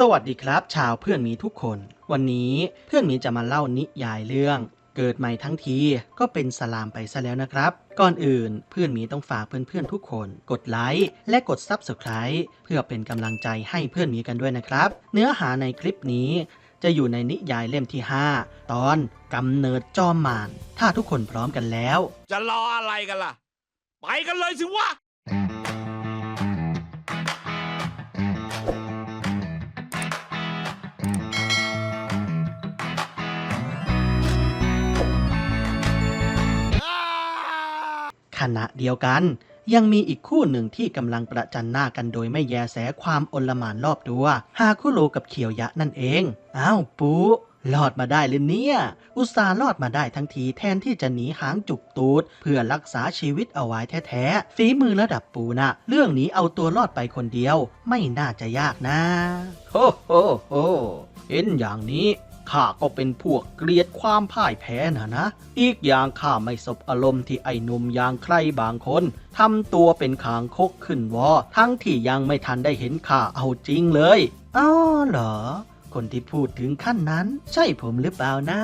สวัสดีครับ ชาวเพื่อนหมีทุกคน วันนี้เพื่อนหมีจะมาเล่านิยายเรื่อง เกิดใหม่ทั้งทีก็เป็นสลามไปซะแล้วนะครับ ก่อนอื่นเพื่อนหมีต้องฝากเพื่อนๆทุกคน กดไลค์และกด Subscribe เพื่อเป็นกำลังใจให้เพื่อนหมีกันด้วยนะครับ เนื้อหาในคลิปนี้จะอยู่ในนิยายเล่มที่ 5 ตอนกำเนิดจอมมารถ้าทุกคนพร้อมกันแล้ว จะรออะไรกันล่ะ ไปกันเลยสิวะ ขณะเดียวกัน ยังมีอีกคู่หนึ่งที่กำลังประจันหน้ากันโดยไม่แยแสความอลหมานรอบตัวฮาคุโรกับเขียวยะนั่นเอง อ้าวปูรอดมาได้เลยเนี่ย อุตส่าห์รอดมาได้ทั้งทีแทนที่จะหนีหางจุกตูด เพื่อรักษาชีวิตเอาไว้แท้ๆ ฝีมือระดับปูนะ เรื่องนี้เอาตัวรอดไปคนเดียว ไม่น่าจะยากนะ โฮโฮโฮเห็นอย่างนี้ ข้าก็เป็นพวกเกลียดความพ่ายแพ้นะนะ อีกอย่างข้าไม่สบอารมณ์ที่ไอ้หนุ่มอย่างใครบางคนทำตัวเป็นขางคกขึ้นวอ ทั้งที่ยังไม่ทันได้เห็นข้าเอาจริงเลยอ้าวเหรอ คนที่พูดถึงขั้นนั้น ใช่ผมหรือเปล่านะ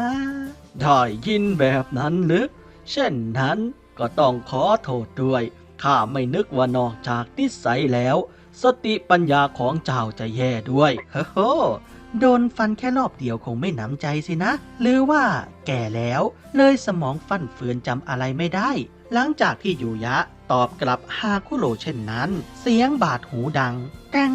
ได้ยินแบบนั้นหรือเช่นนั้นก็ต้องขอโทษด้วย ข้าไม่นึกว่านอกจากนิสัยแล้ว สติปัญญาของเจ้าจะแย่ด้วย เฮ้โห โดนฟันแค่รอบเดียวคงไม่หนำใจสินะ หรือว่าแก่แล้ว เลยสมองฟันเฟือนจำอะไรไม่ได้ หลังจากที่ยูยะตอบกลับฮาคุโรเช่นนั้น เสียงบาดหูดังแกง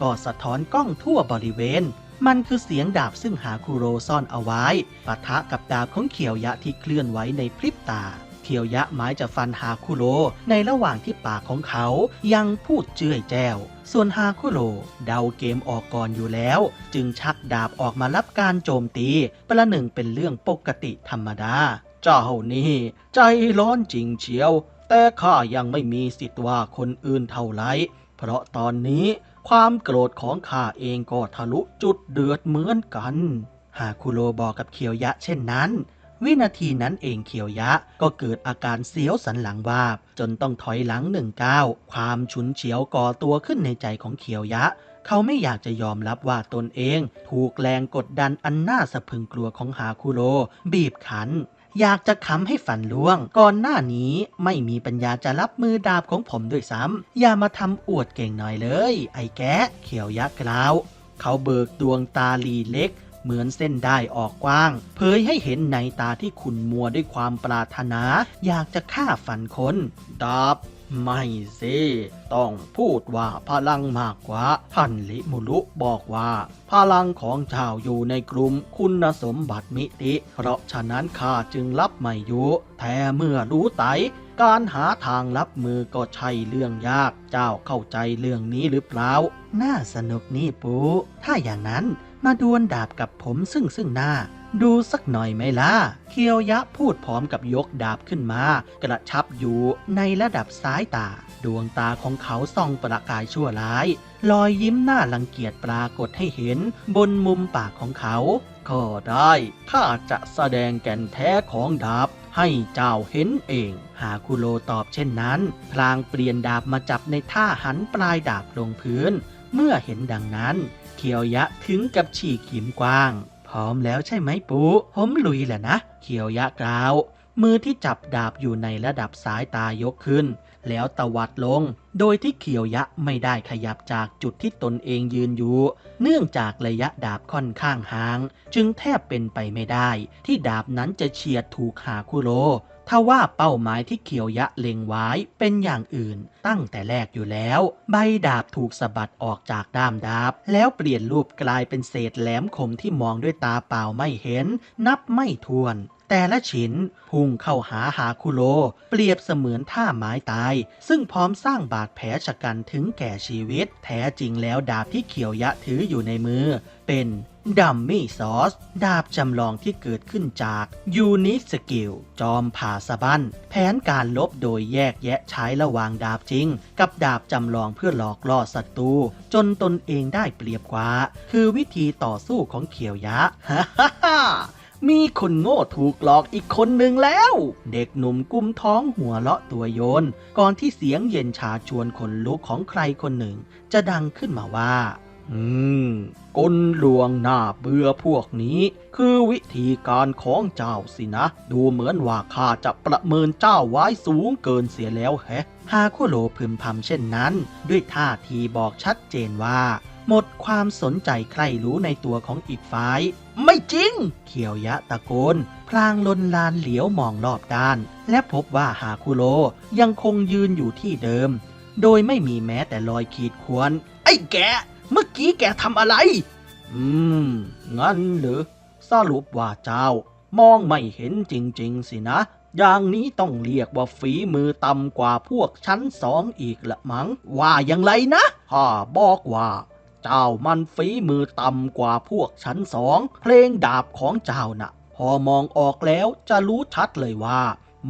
ก็สะท้อนกล้องทั่วบริเวณ มันคือเสียงดาบซึ่งฮาคุโรซ่อนเอาไว้ปะทะกับดาบของเขียวยะที่เคลื่อนไหวในพริบตา เขียวยะหมายจะฟันฮาคุโรในระหว่างที่ปากของเขายังพูดเจื่อยแจ้ว ส่วนฮาคุโรเดาเกมออกก่อนอยู่แล้ว จึงชักดาบออกมารับการโจมตี ประหนึ่งเป็นเรื่องปกติธรรมดา เจ้านี่ใจร้อนจริงเชียว แต่ข้ายังไม่มีสิทธิ์ว่าคนอื่นเท่าไรเพราะตอนนี้ความโกรธของข้าเองก็ทะลุจุดเดือดเหมือนกันฮาคุโรบอกกับเคียวยะเช่นนั้น วินาทีนั้นเองเคียวยะ ก็เกิดอาการเสียวสันหลังวาบ จนต้องถอยหลังหนึ่งก้าวความฉุนเฉียวก่อตัวขึ้นในใจของเคียวยะ เขาไม่อยากจะยอมรับว่าตนเอง ถูกแรงกดดันอันน่าสะพรึงกลัวของฮาคุโรบีบขันอยากจะค้ำให้ฝันล่วง ก่อนหน้านี้ไม่มีปัญญาจะรับมือดาบของผมด้วยซ้ำ อย่ามาทำอวดเก่งหน่อยเลย ไอ้แกะเขียวยักษ์กล่าว เขาเบิกดวงตาลีเล็ก เหมือนเส้นได้ออกกว้าง เผยให้เห็นในตาที่ขุ่นมัวด้วยความปรารถนา อยากจะฆ่าฟันคนดาบไม่สิต้องพูดว่าพลังมากกว่าท่านลิมุลุบอกว่า พลังของเจ้าอยู่ในกลุ่มคุณสมบัติมิติ เพราะฉะนั้นข้าจึงรับไม่อยู่แต่เมื่อรู้ไตการหาทางรับมือก็ใช่เรื่องยาก เจ้าเข้าใจเรื่องนี้หรือเปล่า น่าสนุกนี่ปู ถ้าอย่างนั้น มาดวลดาบกับผมซึ่งซึ่งหน้า ดูสักหน่อยไหมล่ะ เคียวยะพูดพร้อมกับยกดาบขึ้นมา กระชับอยู่ในระดับซ้ายตา ดวงตาของเขาส่องประกายชั่วร้าย รอยยิ้มหน้ารังเกียจปรากฏให้เห็นบนมุมปากของเขา ก็ได้ข้าจะแสดงแก่นแท้ของดาบให้เจ้าเห็นเอง หาคุโรตอบเช่นนั้น พลางเปลี่ยนดาบมาจับในท่าหันปลายดาบลงพื้น เมื่อเห็นดังนั้น เคียวยะถึงกับฉีกขิมกว้าง พร้อมแล้วใช่ไหมปูผมลุยแหละนะเคียวยะกล่าว มือที่จับดาบอยู่ในระดับสายตายกขึ้น แล้วตวัดลง โดยที่เขียวยะไม่ได้ขยับจากจุดที่ตนเองยืนอยู่ เนื่องจากระยะดาบค่อนข้างห่าง จึงแทบเป็นไปไม่ได้ ที่ดาบนั้นจะเฉียดถูกหาคุโรถ้าว่าเป้าหมายที่เขียวยะเล็งไว้เป็นอย่างอื่น ตั้งแต่แรกอยู่แล้ว ใบดาบถูกสะบัดออกจากด้ามดาบ แล้วเปลี่ยนรูปกลายเป็นเศษแหลมคมที่มองด้วยตาเปล่าไม่เห็น นับไม่ถ้วนแต่ละชิ้นพุ่งเข้าหาหาคุโรเปรียบเสมือนท่าไม้ตาย ซึ่งพร้อมสร้างบาดแผลชะกันถึงแก่ชีวิต แท้จริงแล้วดาบที่เขียวยะถืออยู่ในมือ เป็นดัมมี่ซอส ดาบจำลองที่เกิดขึ้นจากยูนิสกิล จอมผ่าสะบั้น แผนการลบโดยแยกแยะใช้ระหว่างดาบจริง กับดาบจำลองเพื่อหลอกล่อศัตรูจนตนเองได้เปรียบกว่า คือวิธีต่อสู้ของเขียวยะฮ่าฮ่าฮ่ามีคนโง่ถูกหลอกอีกคนหนึ่งแล้ว เด็กหนุ่มกุมท้องหัวเลาะตัวโยน ก่อนที่เสียงเย็นชาชวนขนลุกของใครคนหนึ่ง จะดังขึ้นมาว่า อืมกลลวงหน้าเบื่อพวกนี้ คือวิธีการของเจ้าสินะ ดูเหมือนว่าข้าจะประเมินเจ้าไว้สูงเกินเสียแล้วแฮะฮาคุโรพึมพำเช่นนั้น ด้วยท่าทีบอกชัดเจนว่า หมดความสนใจใครรู้ในตัวของอีกฝ่าย ไม่จริง เขียวยะตะโกน พลางลนลานเหลียวมองรอบด้าน และพบว่าฮาคุโรยังคงยืนอยู่ที่เดิม โดยไม่มีแม้แต่รอยขีดข่วนไอ้แก เมื่อกี้แกทำอะไร อืม งั้นหรือ สรุปว่าเจ้ามองไม่เห็นจริง ๆ สินะ อย่างนี้ต้องเรียกว่าฝีมือต่ำกว่าพวกชั้นสองอีกละมัง้ง ว่าอย่างไรนะข้าบอกว่า เจ้ามันฝีมือต่ำกว่าพวกชั้นสอง เพลงดาบของเจ้าน่ะ พอมองออกแล้วจะรู้ชัดเลยว่า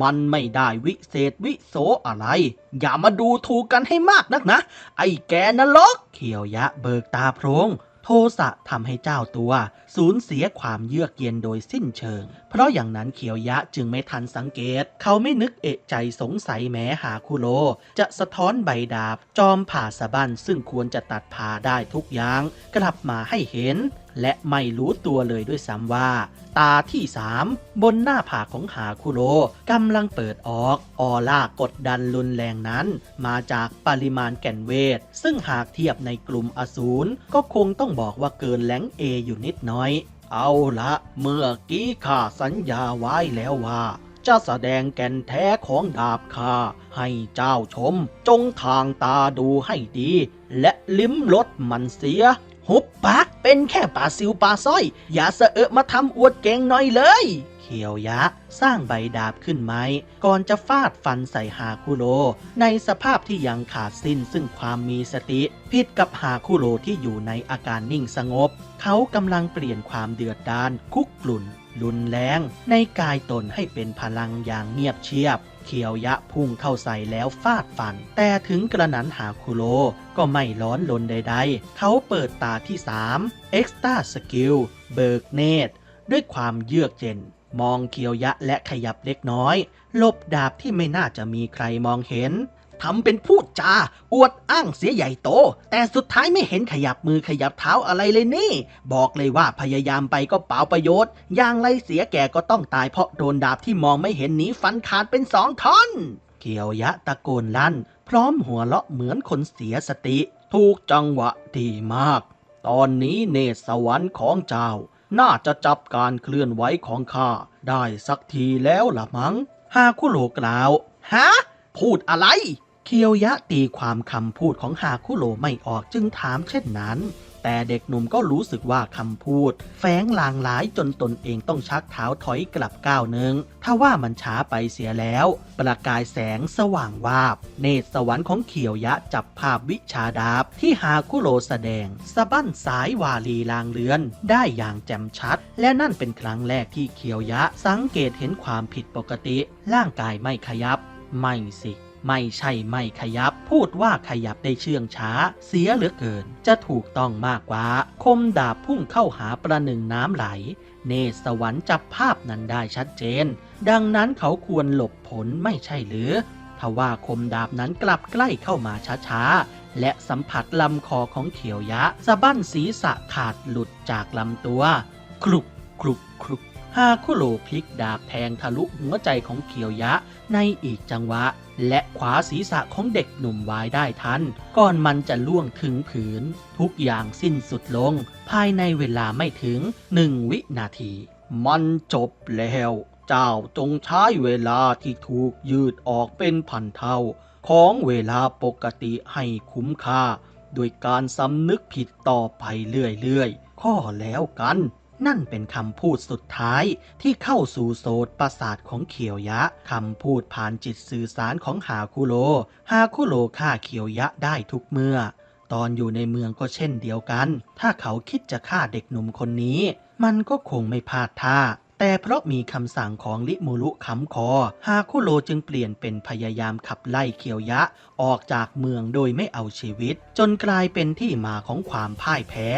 มันไม่ได้วิเศษวิโสอะไร อย่ามาดูถูกกันให้มากนักนะ ไอ้แกนรกเขียวยะเบิกตาโพรง โทสะทำให้เจ้าตัว สูญเสียความเยือกเย็นโดยสิ้นเชิง เพราะอย่างนั้นเขียวยะจึงไม่ทันสังเกต เขาไม่นึกเอะใจสงสัยแม้หาคุโรจะสะท้อนใบดาบ จอมผ่าสะบันซึ่งควรจะตัดผ่าได้ทุกอย่าง กลับมาให้เห็น และไม่รู้ตัวเลยด้วยซ้ำว่า ตาที่สามบนหน้าผากของหาคุโรกำลังเปิดออก ออร่ากดดันรุนแรงนั้น มาจากปริมาณแก่นเวท ซึ่งหากเทียบในกลุ่มอสูรก็คงต้องบอกว่าเกินแหลงเออยู่นิดน้อย เอาละเมื่อกี้ข้าสัญญาไว้แล้วว่า จะแสดงแก่นแท้ของดาบข้าให้เจ้าชม จงทางตาดูให้ดี และลิ้มรสมันเสีย หุบปากเป็นแค่ปลาซิวปลาสร้อย อย่าเสอะมาทำอวดเก่งหน่อยเลย เขียวยะสร้างใบดาบขึ้นไหมก่อนจะฟาดฟันใส่ฮาคุโร ในสภาพที่ยังขาดสิ้นซึ่งความมีสติ ผิดกับฮาคุโรที่อยู่ในอาการนิ่งสงบ เขากำลังเปลี่ยนความเดือดดาลคุกกลุ่นรุนแรง ในกายตนให้เป็นพลังอย่างเงียบเชียบ เขียวยะพุ่งเข้าใส่แล้วฟาดฟัน แต่ถึงกระนั้นหาคุโรก็ไม่ร้อนลนใดๆ เขาเปิดตาที่ 3 Extra Skill เบิกเนตร ด้วยความเยือกเย็น มองเขียวยะและขยับเล็กน้อย ลบดาบที่ไม่น่าจะมีใครมองเห็น ทำเป็นพูดจา อวดอ้างเสียใหญ่โต แต่สุดท้ายไม่เห็นขยับมือขยับเท้าอะไรเลยนี่ บอกเลยว่าพยายามไปก็เปล่าประโยชน์ อย่างไรเสียแก่ก็ต้องตายเพราะโดนดาบที่มองไม่เห็นหนีฟันขาดเป็นสองท่อนเกียวยะตะโกนลั่น พร้อมหัวเราะเหมือนคนเสียสติ ถูกจังหวะดีมาก ตอนนี้เนตรสวรรค์ของเจ้า น่าจะจับการเคลื่อนไหวของข้าได้สักทีแล้วละมัง้งฮาคุโรกล่าว ฮะ พูดอะไร เคียวยะตีความคำพูดของฮาคุโรไม่ออกจึงถามเช่นนั้น แต่เด็กหนุ่มก็รู้สึกว่าคำพูด แฝงลางร้ายจนตนเองต้องชักเท้าถอยกลับก้าวหนึ่งถ้าว่ามันช้าไปเสียแล้ว ประกายแสงสว่างวาบ เนตรสวรรค์ของเขียวยะจับภาพวิชาดาบ ที่ฮาคุโรแสดงสะบั้นสายวาลีลางเลือน ได้อย่างแจ่มชัด และนั่นเป็นครั้งแรกที่เขียวยะสังเกตเห็นความผิดปกติ ร่างกายไม่ขยับ ไม่สิ ไม่ใช่ไม่ขยับ พูดว่าขยับได้เชื่องช้า เสียเหลือเกิน จะถูกต้องมากกว่า คมดาบพุ่งเข้าหาประหนึ่งน้ำไหล เนสวรรค์จับภาพนั้นได้ชัดเจน ดังนั้นเขาควรหลบผลไม่ใช่หรือทว่าคมดาบนั้นกลับใกล้เข้ามาช้าๆ และสัมผัสลำคอของเขียวยะสะบั้นศีรษะขาดหลุดจากลำตัว คลุกคลุกคลุก ฮาคุโรพลิกดาบแทงทะลุหัวใจของเขียวยะในอีกจังหวะ และขวาศีรษะของเด็กหนุ่มไว้ได้ทัน ก่อนมันจะล่วงถึงผืน ทุกอย่างสิ้นสุดลง ภายในเวลาไม่ถึงหนึ่งวินาที มันจบแล้ว เจ้าจงใช้เวลาที่ถูกยืดออกเป็นพันเท่า ของเวลาปกติให้คุ้มค่า โดยการสำนึกผิดต่อไปเรื่อยๆ ข้อแล้วกัน นั่นเป็นคำพูดสุดท้ายที่เข้าสู่โสตประสาทของเขียวยะคำพูดผ่านจิตสื่อสารของหาคุโรหาคุโรฆ่าเขียวยะได้ทุกเมื่อ ตอนอยู่ในเมืองก็เช่นเดียวกัน ถ้าเขาคิดจะฆ่าเด็กหนุ่มคนนี้ มันก็คงไม่พลาดท่า แต่เพราะมีคำสั่งของลิมูลุค้ำคอ ฮาคุโรจึงเปลี่ยนเป็นพยายามขับไล่เคียวยะ ออกจากเมืองโดยไม่เอาชีวิต จนกลายเป็นที่มาของความพ่ายแพ้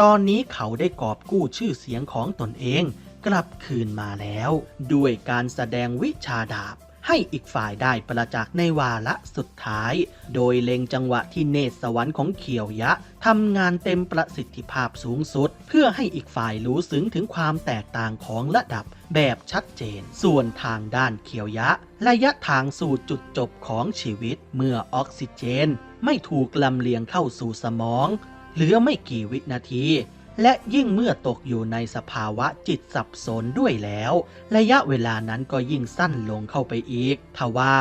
ตอนนี้เขาได้กอบกู้ชื่อเสียงของตนเอง กลับคืนมาแล้ว ด้วยการแสดงวิชาดาบ ให้อีกฝ่ายได้ประจักษ์ในวาระสุดท้าย โดยเล็งจังหวะที่เนตรสวรรค์ของเขียวยะทำงานเต็มประสิทธิภาพสูงสุด เพื่อให้อีกฝ่ายรู้ซึ้งถึงความแตกต่างของระดับแบบชัดเจน ส่วนทางด้านเขียวยะ ระยะทางสู่จุดจบของชีวิต เมื่อออกซิเจน ไม่ถูกลำเลียงเข้าสู่สมอง เหลือไม่กี่วินาที และยิ่งเมื่อตกอยู่ในสภาวะจิตสับสนด้วยแล้ว ระยะเวลานั้นก็ยิ่งสั้นลงเข้าไปอีกทว่า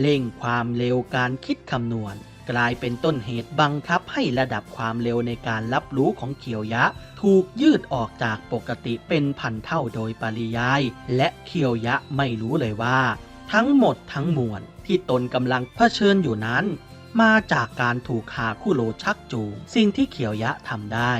เร่งความเร็วการคิดคำนวณ กลายเป็นต้นเหตุบังคับให้ระดับความเร็วในการรับรู้ของเขียวยะ ถูกยืดออกจากปกติเป็นพันเท่าโดยปริยาย และเขียวยะไม่รู้เลยว่า ทั้งหมดทั้งมวลที่ตนกำลังเผชิญอยู่นั้น มาจากการถูกหาคู่โลชักจูงสิ่งที่เขียวยะทำได้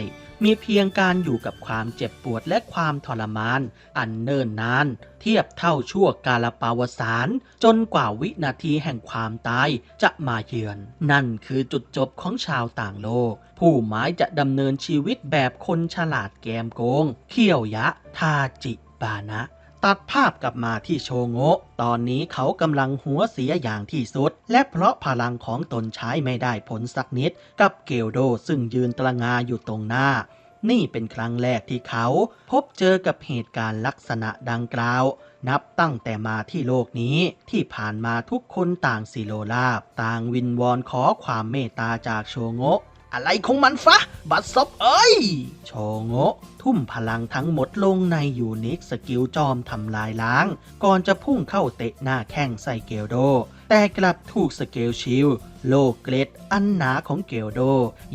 มีเพียงการอยู่กับความเจ็บปวดและความทรมาน อันเนิ่นนาน เทียบเท่าชั่วกาลปาวสาร จนกว่าวินาทีแห่งความตายจะมาเยือน นั่นคือจุดจบของชาวต่างโลก ผู้หมายจะดำเนินชีวิตแบบคนฉลาดแกมโกง เขี้ยวยะ ทาจิบานะ ตัดภาพกลับมาที่โชโงะ ตอนนี้เขากำลังหัวเสียอย่างที่สุด และเพราะพลังของตนใช้ไม่ได้ผลสักนิด กับเกลโดซึ่งยืนตระงาอยู่ตรงหน้า นี่เป็นครั้งแรกที่เขา พบเจอกับเหตุการณ์ลักษณะดังกล่าว นับตั้งแต่มาที่โลกนี้ ที่ผ่านมาทุกคนต่างสิโลลาบ ต่างวินวอนขอความเมตตาจากโชโงะ อะไรของมันฟะ บัดซบเอ้ย ชองโงะทุ่มพลังทั้งหมดลงในยูนิคสกิลจอมทำลายล้าง ก่อนจะพุ่งเข้าเตะหน้าแข้งใส่เกลโด แต่กลับถูกสเกลชิลโลเกรดอันหนาของเกลโด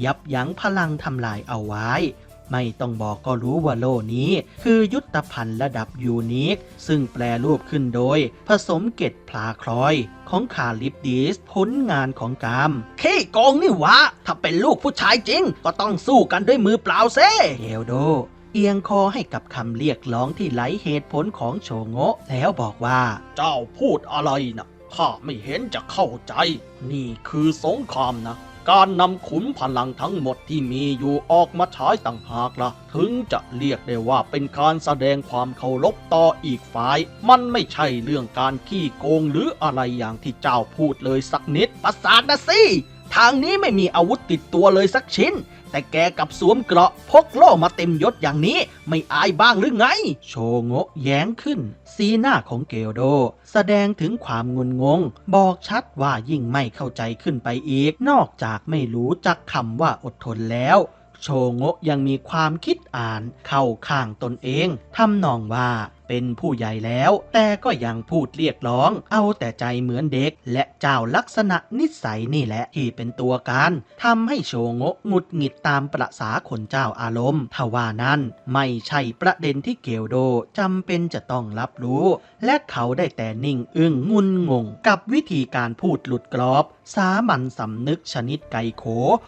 ยับยั้งพลังทำลายเอาไว้ ไม่ต้องบอกก็รู้ว่าโลนี้ คือยุทธภัณฑ์ระดับยูนิค ซึ่งแปลรูปขึ้นโดย ผสมเกตพลาคลอย ของคาลิปดีสผลงานของกามเค้โกงนี่วะ ถ้าเป็นลูกผู้ชายจริง ก็ต้องสู้กันด้วยมือเปล่าเซ่เฮลโดเอียงคอให้กับคำเรียกร้องที่ไร้เหตุผลของโชโงะแล้วบอกว่า เจ้าพูดอะไรนะข้าไม่เห็นจะเข้าใจ นี่คือสงครามนะ การนำขุนพลังทั้งหมดที่มีอยู่ออกมาใช้ต่างหากละ่ะ ถึงจะเรียกได้ว่าเป็นการแสดงความเคารพต่ออีกฝ่าย มันไม่ใช่เรื่องการขี้โกงหรืออะไรอย่างที่เจ้าพูดเลยสักนิดประสาทนะสิ ทางนี้ไม่มีอาวุธติดตัวเลยสักชิ้น แต่แกกับสวมเกราะพกโล่มาเต็มยศอย่างนี้ไม่อายบ้างหรือไง โชโงะแย้งขึ้น สีหน้าของเกลโด แสดงถึงความงุนงง บอกชัดว่ายิ่งไม่เข้าใจขึ้นไปอีก นอกจากไม่รู้จักคำว่าอดทนแล้วโชโงะยังมีความคิดอ่านเข้าข้างตนเองทำนองว่า เป็นผู้ใหญ่แล้ว แต่ก็ยังพูดเรียกร้อง เอาแต่ใจเหมือนเด็ก และเจ้าลักษณะนิสัยนี่แหละที่เป็นตัวการทำให้โชโงะหงุดหงิดตามประษาคนเจ้าอารมณ์ทว่านั้นไม่ใช่ประเด็นที่เกลโดจำเป็นจะต้องรับรู้ และเขาได้แต่นิ่งอึ้งงุนงง กับวิธีการพูดหลุดกรอบ สามัญสำนึกชนิดไก่โข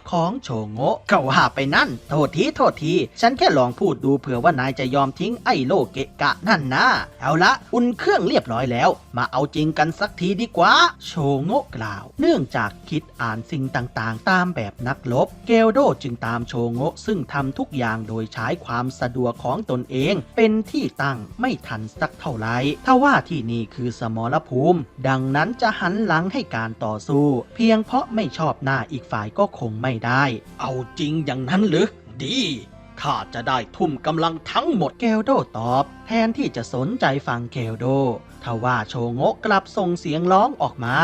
ของโชโงะเขาว่าไปนั่น โทษทีโทษที ฉันแค่ลองพูดดูเผื่อว่านายจะยอมทิ้งไอ้โลเกะกะนั่นนะเอาละอุ่นเครื่องเรียบร้อยแล้ว มาเอาจริงกันสักทีดีกว่า โชโงะกล่าว เนื่องจากคิดอ่านสิ่งต่างๆ ตามแบบนักลบ เกลโดจึงตามโชโงะซึ่งทำทุกอย่างโดยใช้ความสะดวกของตนเอง เป็นที่ตั้งไม่ทันสักเท่าไหร่ถ้าว่าที่นี่คือสมรภูมิ ดังนั้นจะหันหลังให้การต่อสู้ เพียงเพราะไม่ชอบหน้าอีกฝ่ายก็คงไม่ได้ เอาจริงอย่างนั้นหรือดี ข้าจะได้ทุ่มกำลังทั้งหมดเกลโดตอบ แทนที่จะสนใจฟังเกลโดทว่าโชโงกกลับส่งเสียงร้องออกมา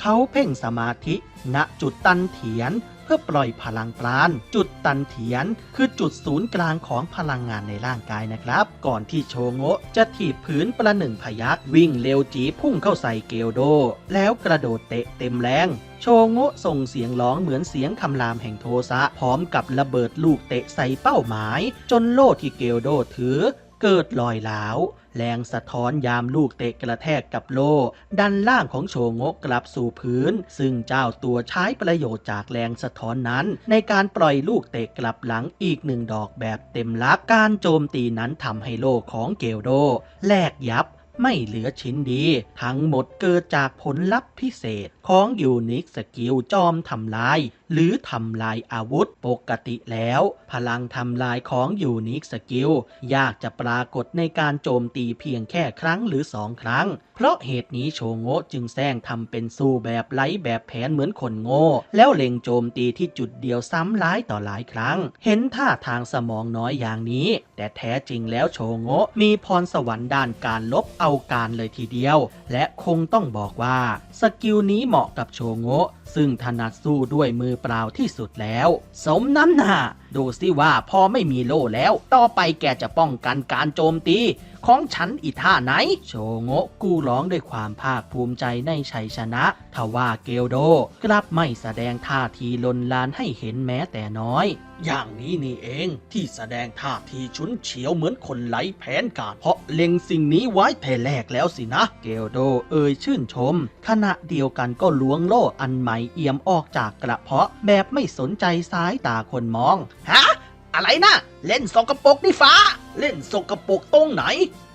เขาเพ่งสมาธิณจุดตันเถียน เพื่อปล่อยพลังปราณ จุดตันเถียน คือจุดศูนย์กลางของพลังงานในร่างกายนะครับ ก่อนที่โชโงะจะถีบผืนประหนึ่งพยักวิ่งเร็วจีพุ่งเข้าใส่เกลโด แล้วกระโดดเตะเต็มแรงโชโงะส่งเสียงร้องเหมือนเสียงคำรามแห่งโทสะพร้อมกับระเบิดลูกเตะใส่เป้าหมาย จนโล่ที่เกลโดถือ เกิดลอยหลาว แรงสะท้อนยามลูกเตะกระแทกกับโล่ดันล่างของโชงะกลับสู่พื้น ซึ่งเจ้าตัวใช้ประโยชน์จากแรงสะท้อนนั้น ในการปล่อยลูกเตะกลับหลังอีกหนึ่งดอกแบบเต็มลักการโจมตีนั้นทำให้โล่ของเกลโดแลกยับไม่เหลือชิ้นดี ทั้งหมดเกิดจากผลลัพธ์พิเศษของยูนิคสกิลจอมทำลาย หรือทำลายอาวุธปกติแล้ว พลังทำลายของยูนิคสกิลยากจะปรากฏในการโจมตีเพียงแค่ครั้งหรือสองครั้ง เพราะเหตุนี้โชโงะจึงแซงทำเป็นสู้แบบไร้แบบแผนเหมือนคนโง่ แล้วเล็งโจมตีที่จุดเดียวซ้ำหลายต่อหลายครั้ง เห็นท่าทางสมองน้อยอย่างนี้ แต่แท้จริงแล้วโชโงะมีพรสวรรค์ด้านการลบเอาการเลยทีเดียว และคงต้องบอกว่าสกิลนี้เหมาะกับโชโงะ ซึ่งถนัดสู้ด้วยมือเปล่าที่สุดแล้ว สมน้ำหน้า ดูสิว่าพอไม่มีโล่แล้ว ต่อไปแกจะป้องกันการโจมตี ของฉันอีท่าไหน โชโงะกู้ร้องด้วยความภาคภูมิใจในชัยชนะ ทว่าเกลโด กลับไม่แสดงท่าทีลนลานให้เห็นแม้แต่น้อย อย่างนี้นี่เองที่แสดงท่าทีชุนเฉียวเหมือนคนไร้แผนการเพราะเล็งสิ่งนี้ไว้แต่แรกแล้วสินะ เกลโดเอ่ยชื่นชม ขณะเดียวกันก็ล้วงโล่อันใหม่เอี่ยมออกจากกระเพาะแบบไม่สนใจสายตาคนมองฮะ อะไรนะ เล่นสกปรกนี่ฟ้า เล่นสกปรกตรงไหน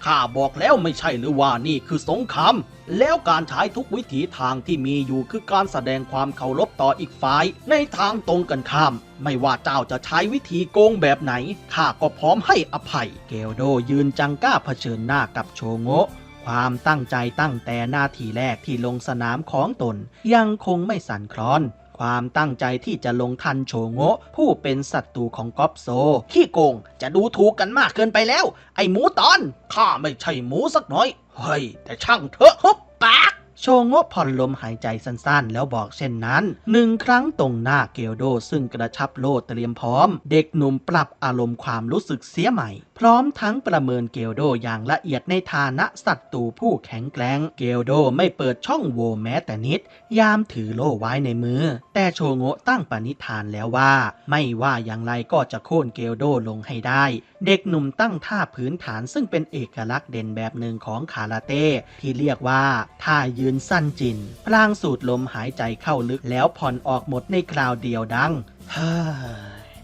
ข้าบอกแล้วไม่ใช่หรือว่านี่คือสงคราม แล้วการใช้ทุกวิถีทางที่มีอยู่คือการแสดงความเคารพต่ออีกฝ่าย ในทางตรงกันข้าม ไม่ว่าเจ้าจะใช้วิธีโกงแบบไหน ข้าก็พร้อมให้อภัย เกลโดยืนจังก้าเผชิญหน้ากับโชโงะความตั้งใจตั้งแต่หน้าทีแรกที่ลงสนามของตน ยังคงไม่สั่นคลอน ความตั้งใจที่จะลงทันโชโงะ ผู้เป็นศัตรูของก๊อปโซ ขี้โกงจะดูถูกกันมากเกินไปแล้ว ไอ้หมูตอน ข้าไม่ใช่หมูสักหน่อย เฮ้ย แต่ช่างเถอะฮบปากโชโงะผ่อนลมหายใจสั้นๆ แล้วบอกเช่นนั้นหนึ่งครั้งตรงหน้าเกลโดซึ่งกระชับโลดเตรียมพร้อม เด็กหนุ่มปรับอารมณ์ความรู้สึกเสียใหม่ พร้อมทั้งประเมินเกลโดอย่างละเอียดในฐานะศัตรูผู้แข็งแกร่ง เกลโดไม่เปิดช่องโหว่แม้แต่นิด ยามถือโล่ไว้ในมือ แต่โชโงะตั้งปณิธานแล้วว่า ไม่ว่าอย่างไรก็จะโค่นเกลโดลงให้ได้ เด็กหนุ่มตั้งท่าพื้นฐานซึ่งเป็นเอกลักษณ์เด่นแบบหนึ่งของคาราเต้ที่เรียกว่าท่ายืนสั้นจิน พลางสูดลมหายใจเข้าลึกแล้วผ่อนออกหมดในคราวเดียวดังฮ่า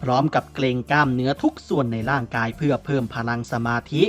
พร้อมกับเกรงกล้ามเนื้อทุกส่วนในร่างกายเพื่อเพิ่มพลังสมาธิ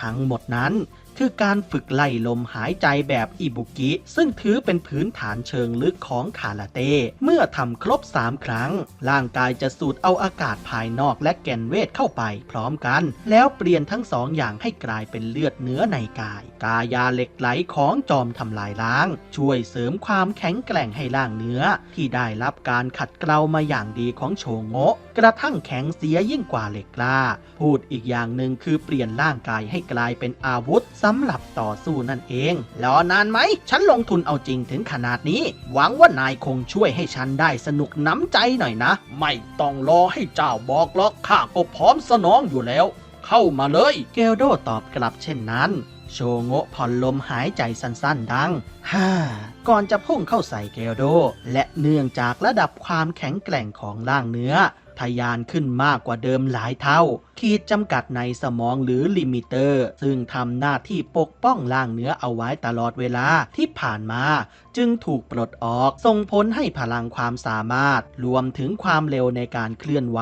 ทั้งหมดนั้น คือการฝึกไล่ลมหายใจแบบอิบุกิ ซึ่งถือเป็นพื้นฐานเชิงลึกของคาราเต้ เมื่อทำครบ 3 ครั้ง ร่างกายจะสูดเอาอากาศภายนอกและแก่นเวทเข้าไปพร้อมกัน แล้วเปลี่ยนทั้งสองอย่างให้กลายเป็นเลือดเนื้อในกาย กายาเหล็กไหลของจอมทำลายล้าง ช่วยเสริมความแข็งแกร่งให้ร่างเนื้อ ที่ได้รับการขัดเกลามาอย่างดีของโชโงะกระทั่งแข็งเสียยิ่งกว่าเหล็กกล้า พูดอีกอย่างหนึ่งคือเปลี่ยนร่างกายให้กลายเป็นอาวุธสำหรับต่อสู้นั่นเองรอนานไหม ฉันลงทุนเอาจริงถึงขนาดนี้ หวังว่านายคงช่วยให้ฉันได้สนุกน้ำใจหน่อยนะ ไม่ต้องรอให้เจ้าบอกหรอกข้าก็พร้อมสนองอยู่แล้ว เข้ามาเลย เกลโดตอบกลับเช่นนั้น โชโงะผ่อนลมหายใจสั้นๆ ดังฮ่าก่อนจะพุ่งเข้าใส่เกลโด และเนื่องจากระดับความแข็งแกร่งของร่างเนื้อ ทยานขึ้นมากกว่าเดิมหลายเท่า ขีดจำกัดในสมองหรือลิมิเตอร์ ซึ่งทำหน้าที่ปกป้องร่างเนื้อเอาไว้ตลอดเวลาที่ผ่านมา จึงถูกปลดออกส่งผลให้พลังความสามารถ รวมถึงความเร็วในการเคลื่อนไหว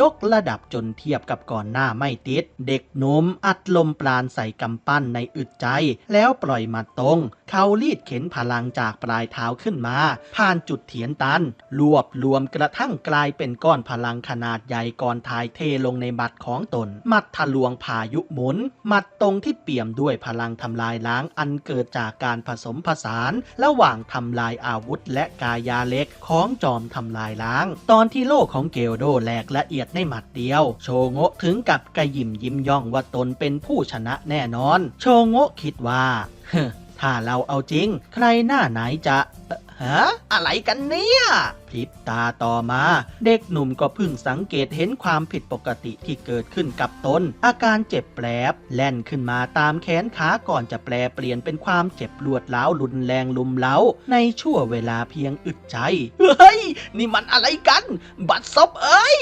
ยกระดับจนเทียบกับก่อนหน้าไม่ติด เด็กหนุ่มอัดลมปราณใส่กำปั้นในอึดใจ แล้วปล่อยมาตรง เขารีดเข็นพลังจากปลายเท้าขึ้นมา ผ่านจุดเถียนตัน รวบรวมกระทั่งกลายเป็นก้อนพลังขนาดใหญ่ก่อนทายเทลงในบัตรของตน มัดทะลวงพายุหมุน มัดตรงที่เปี่ยมด้วยพลังทำลายล้างอันเกิดจากการผสมผสานระหว่างทำลายอาวุธและกายาเล็กของจอมทำลายล้าง ตอนที่โลกของเกลโดแหลกละเอียดในหมัดเดียว โชโงะถึงกับกระยิมยิ้มย่องว่าตนเป็นผู้ชนะแน่นอน โชโงะคิดว่าเฮ้ถ้าเราเอาจริง ใครหน้าไหนจะเอ่อฮะอะไรกันเนี่ยพริบตาต่อมา เด็กหนุ่มก็เพิ่งสังเกตเห็นความผิดปกติที่เกิดขึ้นกับตน อาการเจ็บแปลบ แล่นขึ้นมาตามแขนขาก่อนจะแปลเปลี่ยนเป็นความเจ็บรวดร้าวรุนแรงลุมเล้า ในช่วงเวลาเพียงอึดใจ เฮ้ย นี่มันอะไรกัน บัดซบเอ้ย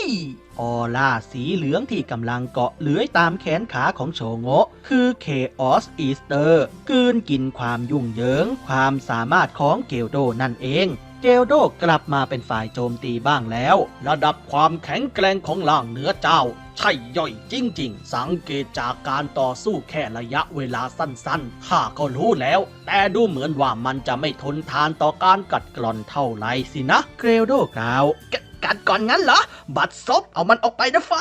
ออร่าสีเหลืองที่กำลังเกาะเลื้อยตามแขนขาของโชโงะ คือเคออสอีสเตอร์กลืนกินความยุ่งเหยิง ความสามารถของเกลโดนั่นเอง เกลโดกลับมาเป็นฝ่ายโจมตีบ้างแล้ว ระดับความแข็งแกร่งของล่างเหนือเจ้า ใช่ย่อยจริง ๆ สังเกตจากการต่อสู้แค่ระยะเวลาสั้นๆข้าก็รู้แล้ว แต่ดูเหมือนว่ามันจะไม่ทนทานต่อการกัดกร่อนเท่าไหรสินะ เกรโดกล่าวกัดก่อนงั้นเหรอ บัดซบเอามันออกไปนะไฟ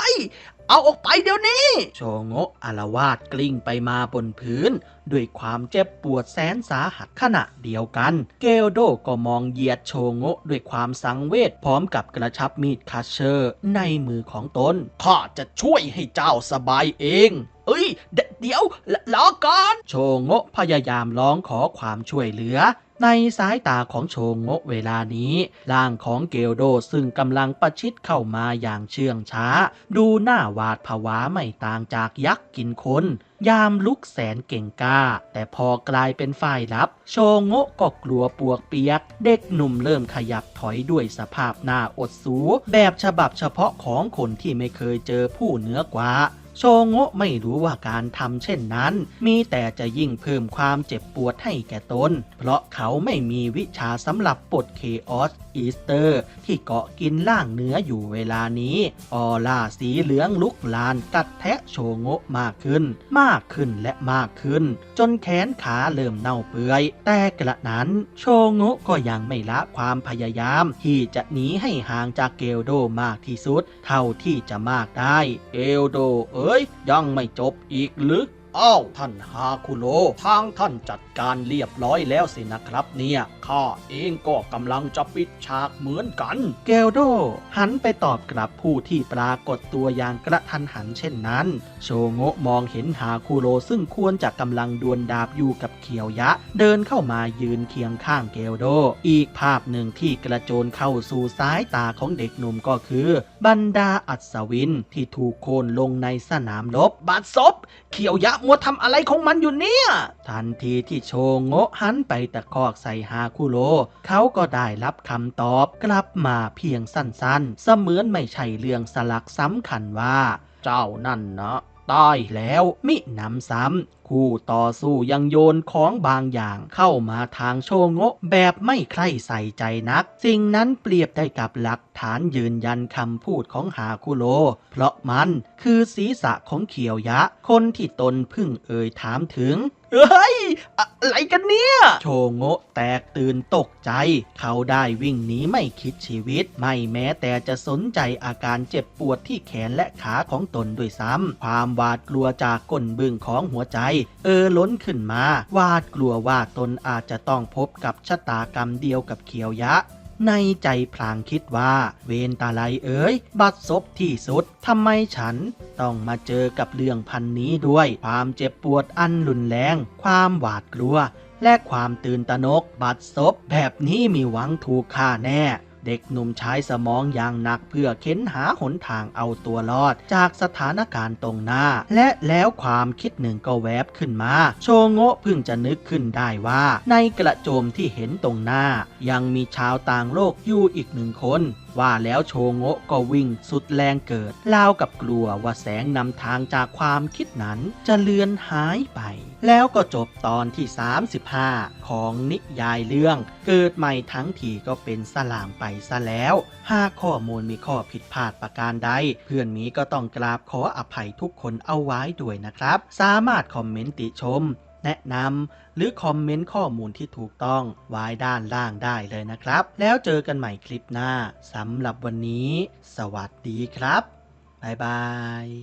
เอาออกไปเดี๋ยวนี้ โชโงะอารวาดกลิ้งไปมาบนพื้น ด้วยความเจ็บปวดแสนสาหัสขณะเดียวกัน เกลโดก็มองเหยียดโชโงะด้วยความสังเวชพร้อมกับกระชับมีดคัชเชอร์ ในมือของตนข้าจะช่วยให้เจ้าสบายเอง เอ้ย เดเดี๋ยวรรอก่อน โชโงะพยายามร้องขอความช่วยเหลือ ในสายตาของโชโงะเวลานี้ร่างของเกลโดซึ่งกำลังประชิดเข้ามาอย่างเชื่องช้า ดูหน้าหวาดผวาไม่ต่างจากยักษ์กินคนยามลุกแสนเก่งกล้า แต่พอกลายเป็นฝ่ายลับ โชโงะก็กลัวปวกเปียก เด็กหนุ่มเริ่มขยับถอยด้วยสภาพหน้าอดสู แบบฉบับเฉพาะของคนที่ไม่เคยเจอผู้เหนือกว่า โชโงะไม่รู้ว่าการทำเช่นนั้น มีแต่จะยิ่งเพิ่มความเจ็บปวดให้แก่ตน เพราะเขาไม่มีวิชาสำหรับปลดเคออสอีสเตอร์ ที่เกาะกินล่างเนื้ออยู่เวลานี้ออล่าสีเหลืองลุกลานกัดแทะโชโงะมากขึ้น มากขึ้นและมากขึ้น จนแขนขาเริ่มเน่าเปื่อย แต่กระนั้นโชโงะก็ยังไม่ละความพยายาม ที่จะหนีให้ห่างจากเกลโดมากที่สุด เท่าที่จะมากได้เอลโดเอยยังไม่จบอีกหรือ อ้าวท่านฮาคุโรทางท่านจัดการเรียบร้อยแล้วสินะครับเนี่ย ข้าเองก็กำลังจะปิดฉากเหมือนกัน เกลโด หันไปตอบกลับผู้ที่ปรากฏตัวอย่างกระทันหันเช่นนั้น โชโงะมองเห็นฮาคุโรซึ่งควรจะกำลังดวลดาบอยู่กับเขียวยะ เดินเข้ามายืนเคียงข้างเกลโด อีกภาพหนึ่งที่กระโจนเข้าสู่สายตาของเด็กหนุ่มก็คือ บรรดาอัศวินที่ถูกโค่นลงในสนามรบ บาดซบเขียวยะมัวทำอะไรของมันอยู่เนี่ย ทันทีที่โชโงะหันไปตะคอกใส่ฮาคุโรเขาก็ได้รับคำตอบกลับมาเพียงสั้นๆ เสมือนไม่ใช่เรื่องสลักสำคัญว่า เจ้านั่นนะตายแล้วมิหนำซ้ำคู่ต่อสู้ยังโยนของบางอย่างเข้ามาทางโชโงะแบบไม่ใคร่ใส่ใจนัก สิ่งนั้นเปรียบได้กับหลักฐานยืนยันคำพูดของฮาคุโรเพราะมันคือศีรษะของเขียวยะ คนที่ตนพึ่งเอ่ยถามถึงเฮ้ย อะไรกันเนี่ย โชโงะแตกตื่นตกใจ เขาได้วิ่งหนีไม่คิดชีวิต ไม่แม้แต่จะสนใจอาการเจ็บปวดที่แขนและขาของตนด้วยซ้ำความหวาดกลัวจากก้นบึ้งของหัวใจเออล้นขึ้นมาหวาดกลัวว่าตนอาจจะต้องพบกับชะตากรรมเดียวกับเขียวยะ ในใจพลางคิดว่า เวนตาไลเอ๋ย บัดซบที่สุดทำไมฉันต้องมาเจอกับเรื่องพันนี้ด้วย ความเจ็บปวดอันรุนแรง ความหวาดกลัว และความตื่นตระหนก บัดซบแบบนี้มีหวังถูกฆ่าแน่ เด็กหนุ่มใช้สมองอย่างหนักเพื่อเค้นหาหนทางเอาตัวรอด จากสถานการณ์ตรงหน้า และแล้วความคิดหนึ่งก็แวบขึ้นมา โชโงะเพิ่งจะนึกขึ้นได้ว่า ในกระโจมที่เห็นตรงหน้า ยังมีชาวต่างโลกอยู่อีกหนึ่งคน ว่าแล้วโชโงะก็วิ่งสุดแรงเกิดรากับกลัวว่าแสงนำทางจากความคิดนั้นจะเลือนหายไป แล้วก็จบตอนที่ 35 ของนิยายเรื่อง เกิดใหม่ทั้งทีก็เป็นสลามไปซะแล้ว หากข้อมูลมีข้อผิดพลาดประการใด เพื่อนมีก็ต้องกราบขออภัยทุกคนเอาไว้ด้วยนะครับ สามารถคอมเมนต์ติชม แนะนำหรือคอมเมนต์ข้อมูลที่ถูกต้องไว้ด้านล่างได้เลยนะครับ แล้วเจอกันใหม่คลิปหน้าสำหรับวันนี้ สวัสดีครับ บ๊ายบาย